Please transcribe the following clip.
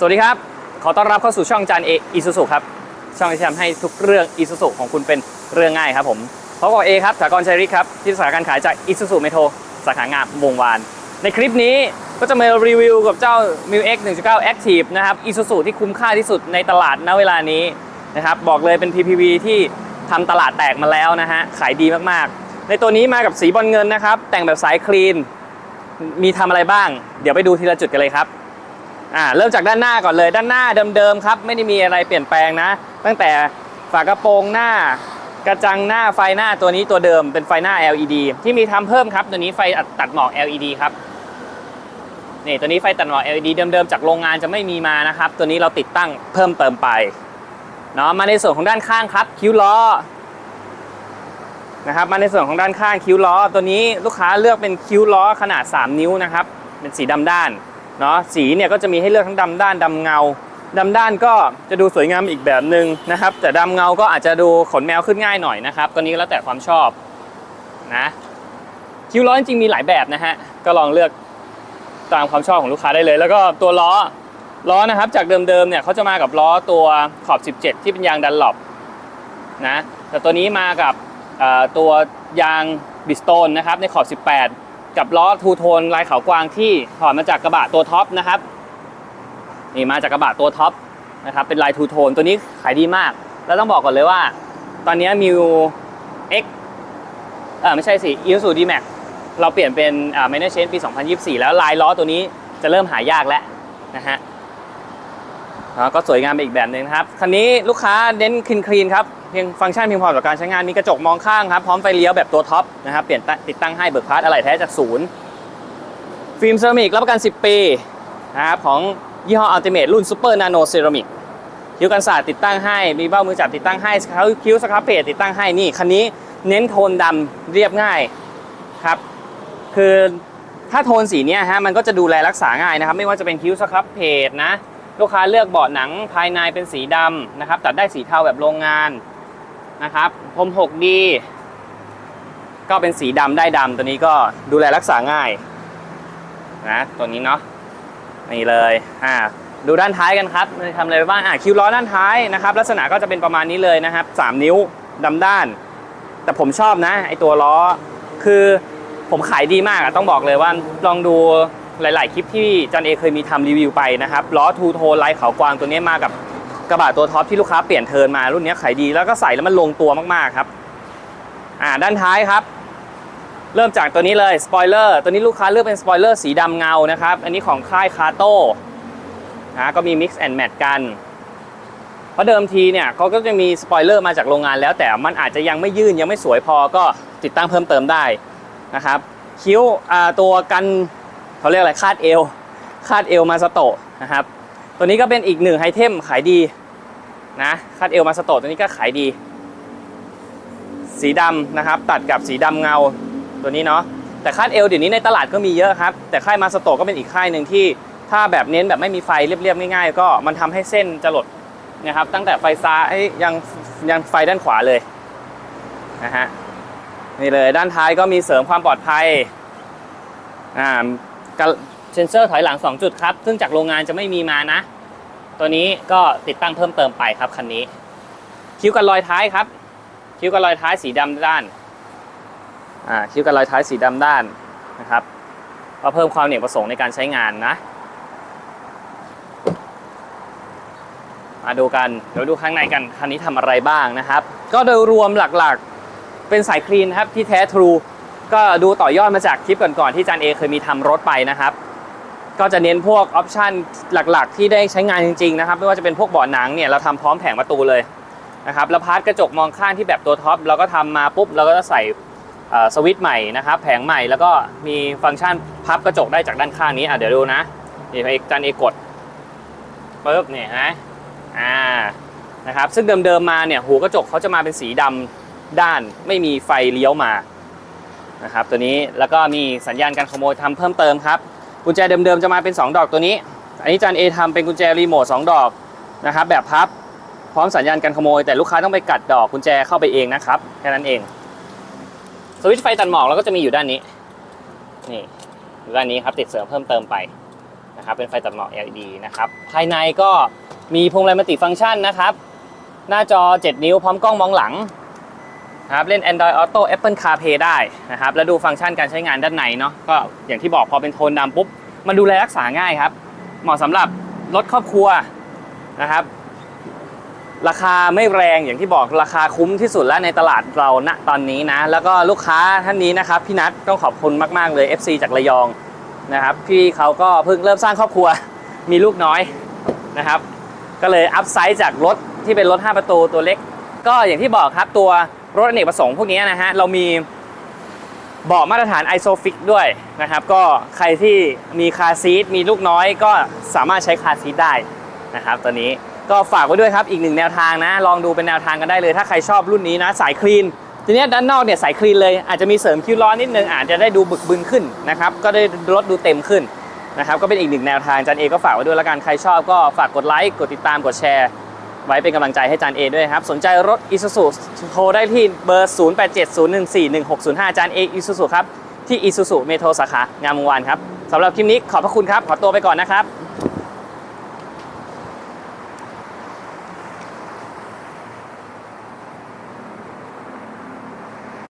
สวัสดีครับ ขอต้อนรับเข้าสู่ช่องจานเออิสุสุครับ ช่องที่ทำให้ทุกเรื่องอิสุสุของคุณเป็นเรื่องง่ายครับผมพบกับเอครับสากรชัยริกครับ ที่สาขาการขายจากอิสุสุเมโทรสาขางามวงวาน ในคลิปนี้ก็จะมารีวิวกับเจ้า m i l X 1.9 Active นะครับอิสุสุที่คุ้มค่าที่สุดในตลาดณเวลานี้นะครับบอกเลยเป็น PPV ที่ทำตลาดแตกมาแล้วนะฮะขายดีมากๆ ในตัวนี้มากับสีบอลเงินนะครับแต่งแบบสายคลีน มีทำอะไรบ้าง เดี๋ยวไปดูทีละจุดกันเลยครับ อ่าเริ่มจากด้านหน้าก่อนเลยด้านหน้าเดิมๆครับ ไม่ได้มีอะไรเปลี่ยนแปลงนะ ตั้งแต่ฝากระโปรงหน้ากระจังหน้าไฟหน้าตัวนี้ตัวเดิมเป็นไฟหน้า LED ที่มีทำเพิ่มครับ ตัวนี้ไฟตัดหมอก LED ครับนี่ตัวนี้ไฟตัดหมอก LED เดิมๆจากโรงงานจะไม่มีมานะครับ ตัวนี้เราติดตั้งเพิ่มเติมไปเนาะมาในส่วนของด้านข้างครับ คิ้วล้อนะครับ มาในส่วนของด้านข้างคิ้วล้อ ตัวนี้ลูกค้าเลือกเป็นคิ้วล้อขนาด 3 นิ้วนะครับ เป็นสีดำด้าน เนาะสีเนี่ยก็จะมีให้เลือกทั้งดำด้านดำเงาดำด้านก็จะดูสวยงามอีกแบบหนึ่งนะครับ แต่ดำเงาก็อาจจะดูขนแมวขึ้นง่ายหน่อยนะครับก็นี้ก็แล้วแต่ความชอบนะคิ้วล้อจริงๆมีหลายแบบนะฮะก็ลองเลือกตามความชอบของลูกค้าได้เลย แล้วก็ตัวล้อล้อนะครับ จากเดิมๆเนี่ยเขาจะมากับล้อตัวขอบ 17 ที่เป็นยางดันหลบนะแต่ตัวนี้มากับตัวยางบิสโตนนะครับในขอบ 18 กับล้อทูโทนลายขาวกวางที่ถอดมาจากกระบะตัวท็อปนะครับนี่มาจากกระบะตัวท็อปนะครับเป็นลายทูโทนตัวนี้ขายดีมาก แล้วต้องบอกก่อนเลยว่า ตอนนี้มิว X เออไม่ใช่สิอิวสูดีแม็กเราเปลี่ยนเป็นอ่าไมเนอร์เชนปี 2024 แล้วลายล้อตัวนี้จะเริ่มหายากแล้วนะฮะ ก็สวยงามอีกแบบหนึ่งครับ คันนี้ลูกค้าเน้นคลีนคลีนครับ เพียงฟังก์ชันเพียงพอต่อการใช้งาน มีกระจกมองข้างครับ พร้อมไฟเลี้ยวแบบตัวท็อปนะครับ เปลี่ยนติดตั้งให้เบิกพาร์ทอะไหล่แท้จากศูนย์ ฟิล์มเซรามิกรับประกัน 10 ปีนะครับของยี่ห้อ Ultimate รุ่น Super Nano Ceramic คิ้วกันศาสตร์ติดตั้งให้ มีเบ้ามือจับติดตั้งให้เขาคิ้วสครับเพจติดตั้งให้ นี่คันนี้เน้นโทนดำเรียบง่ายครับ คือถ้าโทนสีเนี้ยฮะมันก็จะดูแลรักษาง่ายนะครับ ไม่ว่าจะเป็นคิ้วสครับเพจนะ ลูกค้าเลือกเบาะหนังภายในเป็นสีดำนะครับ ตัดได้สีเทาแบบโรงงานนะครับพรม 6D ก็เป็นสีดำได้ดำตัวนี้ก็ดูแลรักษาง่ายนะตัวนี้เนาะนี่เลยอ่าดูด้านท้ายกันครับทำอะไรไปบ้างอ่าคิวล้อด้านท้ายนะครับ ลักษณะก็จะเป็นประมาณนี้เลยนะครับ 3 นิ้วดำด้าน แต่ผมชอบนะไอตัวล้อคือผมขายดีมากอะต้องบอกเลยว่าลองดู หลาย ๆ คลิปที่จันเอเคยมีทำรีวิวไปนะครับล้อทูโทนลายขากวางตัวนี้มากับกระบะตัวท็อปที่ลูกค้าเปลี่ยนเทิร์นมารุ่นนี้ขายดีแล้วก็ใส่แล้วมันลงตัวมาก ๆ ครับอ่าด้านท้ายครับ เริ่มจากตัวนี้เลยสปอยเลอร์ตัวนี้ลูกค้าเลือกเป็นสปอยเลอร์สีดำเงานะครับ อันนี้ของค่ายคาโต้นะก็มี Mix and Match กันเพราะเดิมทีเนี่ยเขาก็จะมีสปอยเลอร์มาจากโรงงานแล้ว แต่มันอาจจะยังไม่ยื่นยังไม่สวยพอก็ติดตั้งเพิ่มเติมได้นะครับ คิ้วตัวกัน เขาเรียกอะไรคาดเอวคาดเอวมาสโตะนะครับ ตัวนี้ก็เป็นอีกหนึ่งไอเทมขายดีนะคาดเอวมาสโตะตัวนี้ก็ขายดี สีดำนะครับ ตัดกับสีดำเงาตัวนี้เนาะแต่คายเอลเดี๋ยวนี้ในตลาดก็มีเยอะครับ แต่ค่ายมาสโตก็เป็นอีกค่ายหนึ่งที่ถ้าแบบเน้นแบบไม่มีไฟเรียบๆง่ายๆ ก็มันทำให้เส้นจะหลดนะครับ ตั้งแต่ไฟซ้ายยังยังไฟด้านขวาเลยนะฮะนี่เลยด้านท้ายก็มีเสริมความปลอดภัยอ่า เซนเซอร์ถอยหลัง 2 จุดครับ ซึ่งจากโรงงานจะไม่มีมานะ ตัวนี้ก็ติดตั้งเพิ่มเติมไปครับคันนี้ คิ้วกันรอยท้ายครับ คิ้วกันรอยท้ายสีดำด้าน อ่า คิ้วกันรอยท้ายสีดำด้านนะครับ ก็เพิ่มความเหนี่ยวประสงค์ในการใช้งานนะ มาดูกัน เดี๋ยวดูข้างในกัน คันนี้ทำอะไรบ้างนะครับ ก็โดยรวมหลักๆ เป็นสายคลีนครับที่แท้ทรู ก็ดูต่อยอดมาจากคลิปก่อนๆที่จานเอเคยมีทำรถไปนะครับ ก็จะเน้นพวกออปชันหลักๆ ที่ได้ใช้งานจริงๆนะครับไม่ว่าจะเป็นพวกเบาะหนังเนี่ยเราทำพร้อมแผงประตูเลยนะครับแล้วพาร์ทกระจกมองข้างที่แบบตัวท็อปเราก็ทำมาปุ๊บเราก็จะใส่สวิตช์ใหม่นะครับแผงใหม่แล้วก็มีฟังก์ชันพับกระจกได้จากด้านข้างนี้อะเดี๋ยวดูนะนี่เอกจันเอกดปุ๊บเนี่ยฮะอ่านะครับซึ่งเดิมๆมาเนี่ยหูกระจกเขาจะมาเป็นสีดำด้านไม่มีไฟเลี้ยวมา นะครับตัวนี้แล้วก็มีสัญญาณการขโมยทำเพิ่มเติมครับกุญแจเดิมๆจะมาเป็น 2 ดอกตัวนี้ อันนี้จันเอทำเป็นกุญแจรีโมท2ดอกนะครับแบบพับพร้อมสัญญาณการขโมย แต่ลูกค้าต้องไปกัดดอกกุญแจเข้าไปเองนะครับแค่นั้นเองสวิตช์ไฟตัดหมอกเราก็จะมีอยู่ด้านนี้นี่ด้านนี้ครับติดเสริมเพิ่มเติมไปนะครับเป็นไฟตัดหมอก LED นะครับภายในก็มีพวงมาลัยมัลติฟังก์ชันนะครับหน้าจอ 7 นิ้วพร้อมกล้องมองหลัง ครับเล่น Android Auto Apple CarPlay ได้นะครับแล้วดูฟังก์ชันการใช้งานด้านในเนาะก็อย่างที่บอกพอเป็นโทนดำปุ๊บ มันดูแลรักษาง่ายครับ เหมาะสำหรับรถครอบครัวนะครับ ราคาไม่แรงอย่างที่บอกราคาคุ้มที่สุดแล้วในตลาดเราณตอนนี้นะ แล้วก็ลูกค้าท่านนี้นะครับพี่นัทต้องขอบคุณมากๆเลย FC จากระยองนะครับพี่เขาก็เพิ่งเริ่มสร้างครอบครัวมีลูกน้อยนะครับ ก็เลยอัพไซส์จากรถที่เป็นรถ 5 ประตูตัวเล็ก ก็อย่างที่บอกครับตัว รถอเนกประสงค์พวกนี้นะฮะเรามีเบาะมาตรฐาน ISOFIX ด้วยนะครับ ก็ใครที่มีคาร์ซีทมีลูกน้อยก็สามารถใช้คาร์ซีทได้นะครับตัวนี้ก็ฝากไว้ด้วยครับอีกหนึ่งแนวทางนะ ลองดูเป็นแนวทางกันได้เลย ถ้าใครชอบรุ่นนี้นะ สายคลีนทีนี้ด้านนอกเนี่ยสายคลีนเลยอาจจะมีเสริมคิ้วล้อนิดนึงอาจจะได้ดูบึกบึนขึ้นนะครับ ก็ได้รถดูเต็มขึ้นนะครับ ก็เป็นอีกหนึ่งแนวทางจันเอก็ฝากไว้ด้วยละกันใครชอบก็ฝากกดไลค์กดติดตามกดแชร์ ไว้เป็นกำลังใจให้จานเอด้วยครับ สนใจรถอิซูซูโทรได้ที่เบอร์ 0870141605 จานเออิซูซูครับ ที่อิซูซูเมโทรสาขางามวงวานครับสำหรับคลิปนี้ขอบพระคุณครับ ขอตัวไปก่อนนะครับ